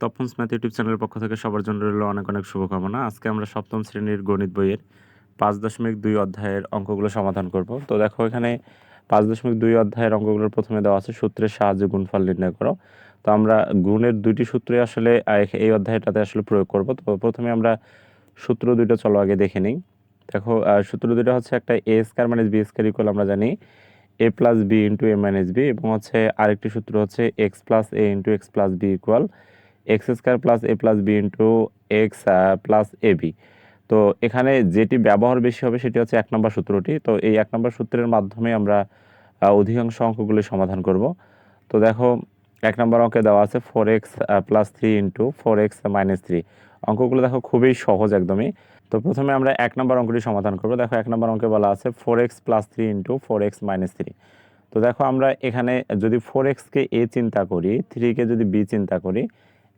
তপনস math YouTube চ্যানেলের পক্ষ থেকে সবার জন্য রইল অনেক অনেক শুভকামনা। আজকে আমরা সপ্তম শ্রেণির গণিত বইয়ের পাঁচ দশমিক দুই অধ্যায়ের অঙ্কগুলো সমাধান করব। তো দেখো এখানে পাঁচ দশমিক দুই অধ্যায়ের অঙ্কগুলোর প্রথমে দেওয়া আছে, সূত্রের সাহায্যে গুণফল নির্ণয় করো। তো আমরা গুণের দুইটি সূত্রে আসলে এই অধ্যায়টাতে আসলে প্রয়োগ করব। তো প্রথমে আমরা সূত্র দুইটা চলো আগে দেখে নিই। দেখো সূত্র দুইটা হচ্ছে একটা A square minus B square equal আমরা জানি A plus B into A minus B এবং হচ্ছে আরেকটি সূত্র হচ্ছে X plus A into X plus B equal X square plus A plus B into X plus A B. তো এখানে যেটি ব্যবহার বেশি হবে সেটি হচ্ছে এক নম্বর সূত্রটি। তো এই এক নম্বর সূত্রের মাধ্যমে আমরা অধিকাংশ অঙ্কগুলি সমাধান করব। তো দেখো, এক নম্বর অঙ্কে দেওয়া আছে four X plus three into four X minus three. অঙ্কগুলো দেখো খুবই সহজ একদমই। তো প্রথমে আমরা এক নম্বর অঙ্কটি সমাধান করব। দেখো, এক নম্বর অঙ্কে বলা আছে four X plus three into four X minus three. তো দেখো, আমরা এখানে যদি ফোর এক্সকে এ চিন্তা করি থ্রিকে যদি বি চিন্তা করি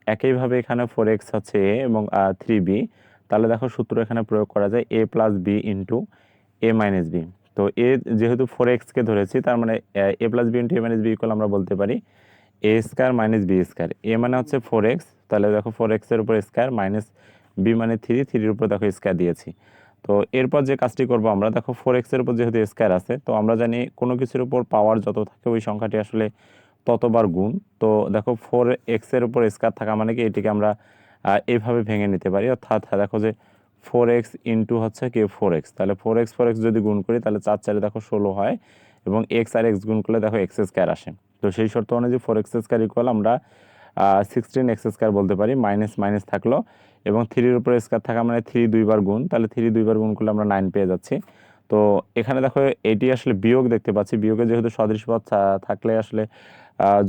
একইভাবে এখানে ফোর এক্স হচ্ছে এ এবং থ্রি বি তাহলে দেখো সূত্র এখানে প্রয়োগ করা যায় A plus B into A minus B তো এ যেহেতু ফোর এক্সকে ধরেছি, তার মানে A plus B into A minus B equal আমরা বলতে পারি A square minus B square A মানে হচ্ছে ফোর এক্স তাহলে দেখো ফোর এক্সের উপর স্কয়ার মাইনাস বি মানে থ্রি থ্রির উপর দেখো স্কয়ার দিয়েছি। তো এরপর যে কাজটি করব আমরা, দেখো ফোর এক্সের উপর যেহেতু স্কয়ার আছে, তো আমরা জানি কোনো কিছুর উপর পাওয়ার যত থাকে ওই সংখ্যাটি আসলে ততবার গুণ। তো দেখো ফোর এক্সের উপর স্কয়ার থাকা মানে কি? এটিকে আমরা এইভাবে ভেঙে নিতে পারি। অর্থাৎ দেখো যে ফোর এক্স ইন্টু হচ্ছে কি? ফোর এক্স তাহলে ফোর এক্স ফোর এক্স যদি গুণ করি, তাহলে চার চারে দেখো ষোলো হয় এবং এক্স আর এক্স গুণ করলে দেখো এক্স স্কয়ার আসে। তো সেই শর্ত অনুযায়ী ফোর এক্স স্কয়ার ইকুয়াল আমরা সিক্সটিন এক্স স্কয়ার বলতে পারি মাইনাস মাইনাস থাকল এবং থ্রির উপরে স্কয়ার থাকা মানে থ্রি দুইবার গুণ। তাহলে থ্রি দুইবার গুণ করলে আমরা নাইন পেয়ে যাচ্ছি। তো এখানে দেখো এটি আসলে বিয়োগ দেখতে পাচ্ছি। বিয়োগে যেহেতু সদৃশ পদ থা- থাকলে আসলে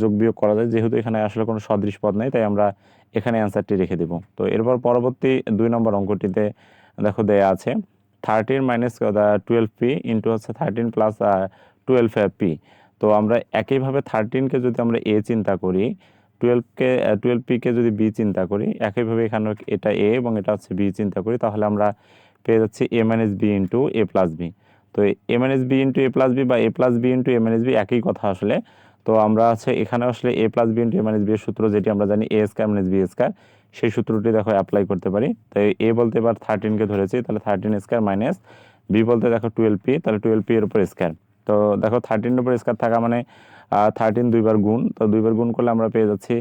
যোগ বিয়োগ করা যায়। যেহেতু এখানে আসলে কোনো সদৃশ পদ নেই, তাই আমরা এখানে অ্যান্সারটি রেখে দেব। তো এরপর পরবর্তী দুই নম্বর অঙ্কটিতে দেখো দেয়া আছে thirteen minus twelve P into হচ্ছে থার্টিন প্লাস টুয়েলভ পি তো আমরা একইভাবে থার্টিনকে যদি আমরা এ চিন্তা করি টুয়েলভকে টুয়েলভ পিকে যদি বি চিন্তা করি, একইভাবে এখানে এটা এ এবং এটা হচ্ছে বি চিন্তা করি, তাহলে আমরা পেয়ে যাচ্ছি A minus B into A plus B তো A minus B into A plus B বা A plus B into A minus B একই কথা আসলে। তো আমরা আছে, এখানে আসলে A plus B into A minus B এর সূত্র যেটি আমরা জানি A square minus B square সেই সূত্রটি দেখো অ্যাপ্লাই করতে পারি। তো এ বলতে এবার থার্টিনকে ধরেছি, তাহলে থার্টিন স্কয়ার মাইনাস বি বলতে দেখো টুয়েলভ পি তাহলে টুয়েলভ পি এর উপর স্কয়ার তো দেখো থার্টিনের উপর স্কয়ার থাকা মানে থার্টিন দুইবার গুণ, তো দুইবার গুণ করলে আমরা পেয়ে যাচ্ছি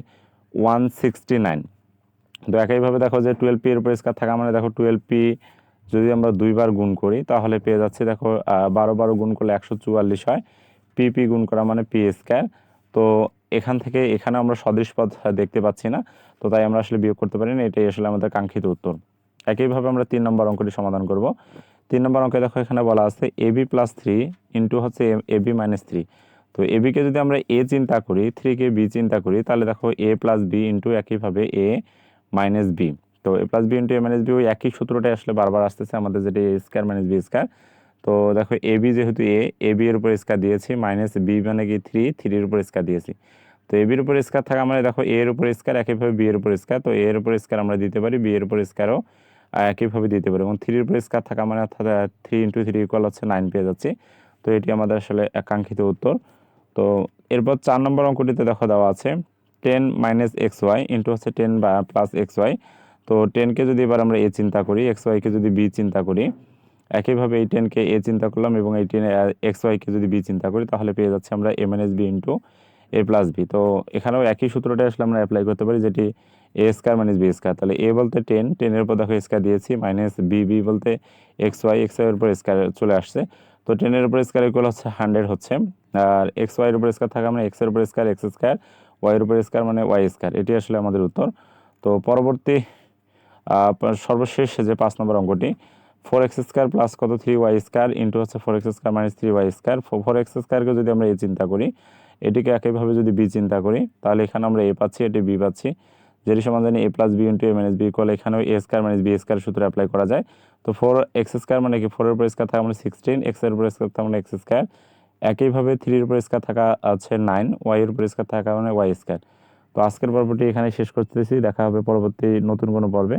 ওয়ান সিক্সটি নাইন তো একইভাবে দেখো যে টুয়েলভ পি এর উপর স্কয়ার থাকা মানে দেখো টুয়েলভ পি যদি আমরা দুইবার গুণ করি, তাহলে পেয়ে যাচ্ছি দেখো বারো বারো গুণ করলে একশো চুয়াল্লিশ হয়। পি পি গুণ করা মানে পি স্কয়ার তো এখান থেকে এখানে আমরা সদৃশ পদ দেখতে পাচ্ছি না। তো তাই আমরা আসলে বিয়োগ করতে পারি না এটাই আসলে আমাদের কাঙ্ক্ষিত উত্তর। একইভাবে আমরা তিন নম্বর অঙ্কটি সমাধান করব। তিন নম্বর অঙ্কে দেখো এখানে বলা আছে A B plus three into হচ্ছে এ বি মাইনাস থ্রি তো এ বিকে যদি আমরা এ চিন্তা করি থ্রিকে বি চিন্তা করি, তাহলে দেখো এ প্লাস বি ইন্টু একইভাবে এ মাইনাস বি তো A plus B into A minus B ওই একই সূত্রটাই আসলে বারবার আসতেছে। আমাদের যেটা A square minus B square তো দেখো এ বি যেহেতু এ এ বি এর উপর স্কয়ার দিয়েছি মাইনাস বি মানে কি থ্রি থ্রির উপর স্কয়ার দিয়েছি। তো এ বির উপর স্কয়ার থাকা মানে দেখো এ এর উপর স্কয়ার একইভাবে বি এর উপর স্কয়ার তো এ এর উপর স্কয়ার আমরা দিতে পারি, বি এর উপর স্কয়ারও একইভাবে দিতে পারি। এবং থ্রির উপর স্কয়ার থাকা মানে অর্থাৎ থ্রি ইন্টু থ্রি ইকুয়াল হচ্ছে নাইন পেয়ে যাচ্ছি। তো এটি আমাদের আসলে একাঙ্ক্ষিত উত্তর। তো এরপর চার নম্বর অঙ্কটিতে দেখো দেওয়া আছে ten minus X Y into হচ্ছে টেন বা প্লাস এক্স ওয়াই তো টেনকে যদি এবার আমরা এ চিন্তা করি এক্স ওয়াইকে যদি বি চিন্তা করি একইভাবে এই টেনকে এ চিন্তা করলাম এবং এই টেন এক্স ওয়াইকে যদি বি চিন্তা করি, তাহলে পেয়ে যাচ্ছে আমরা M N S B into A plus B তো এখানেও একই সূত্রটা আসলে আমরা অ্যাপ্লাই করতে পারি, যেটি A square minus B square তাহলে এ বলতে টেন টেনের উপর দেখো স্কয়ার দিয়েছি মাইনাস বি বি বলতে এক্স ওয়াই এক্স ওয়াইয়ের উপর স্কয়ার চলে আসছে। তো টেনের উপর স্কয়ার ইকুয়াল হচ্ছে হান্ড্রেড হচ্ছে, আর এক্স ওয়াইয়ের উপর স্কয়ার থাকা মানে এক্সের উপর স্কয়ার এক্স স্কয়ার ওয়াইয়ের উপর স্কয়ার মানে ওয়াই স্কয়ার এটি আসলে আমাদের উত্তর। তো পরবর্তী সর্বশেষ যে পাঁচ নম্বর অঙ্কটি ফোর এক্স স্কোয়ার প্লাস কত? থ্রি ওয়াই স্কোয়ার ইন্টু হচ্ছে four X square minus three Y square four X স্কোয়ারকে যদি আমরা এ চিন্তা করি, এটিকে একইভাবে যদি বি চিন্তা করি, তাহলে এখানে আমরা এ পাচ্ছি, এটি বি পাচ্ছি। যেটি সমান জানি A plus B into A minus B equal এখানেও A square minus B square সূত্র অ্যাপ্লাই করা যায়। তো ফোর এক্স স্কোয়ার মানে কি? ফোরের উপর স্কোয়ার থাকা মানে সিক্সটিন এক্সের উপর স্কোয়ার থাকা মানে এক্স স্কোয়ার একইভাবে থ্রির উপর স্কোয়ার থাকা আছে নাইন ওয়াইয়ের উপর স্কোয়ার থাকা মানে ওয়াই স্কোয়ার তো আজকের পর্বটি এখানে শেষ করতেছি, দেখা হবে পরবর্তী নতুন কোনো পর্বে।